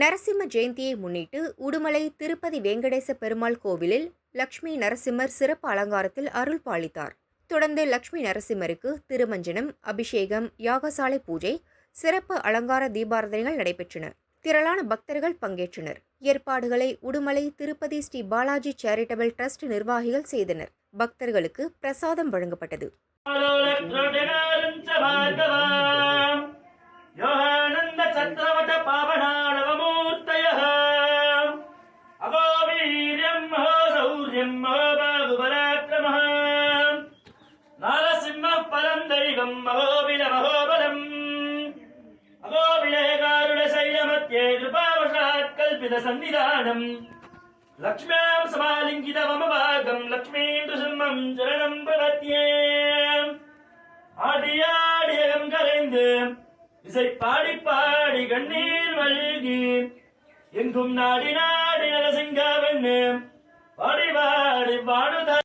நரசிம்ம ஜெயந்தியை முன்னிட்டு உடுமலை திருப்பதி வெங்கடேச பெருமாள் கோவிலில் லக்ஷ்மி நரசிம்மர் சிறப்பு அலங்காரத்தில் அருள் பாலித்தார். தொடர்ந்து லக்ஷ்மி நரசிம்மருக்கு திருமஞ்சனம் அபிஷேகம் யாகசாலை பூஜை சிறப்பு அலங்கார தீபாரதனைகள் நடைபெற்றன. திரளான பக்தர்கள் பங்கேற்றனர். ஏற்பாடுகளை உடுமலை திருப்பதி ஸ்ரீ பாலாஜி சேரிட்டபிள் ட்ரஸ்ட் நிர்வாகிகள் செய்தனர். பக்தர்களுக்கு பிரசாதம் வழங்கப்பட்டது. மகோபாகுபராக்கிரமஹ நாரசிம்ம பலம் தெய்வம் மகோபில மகோபலம். மகோபிலேகாருட சைலமத்தியே கிருபாவசாத் கல்பித சன்னிதானம் லக்ஷ்மியாம் சமாலிங்கித மமபாகம் லக்ஷ்மீந்து சிம்மம் சரணம் பிரபத்தியே. ஆடியாடியகம் கரைந்து இசை பாடி பாடி கண்ணீர் மல்கி எங்கும் நாடி நாடி நரசிங்கவெண்ணு பாடிவா 玩着他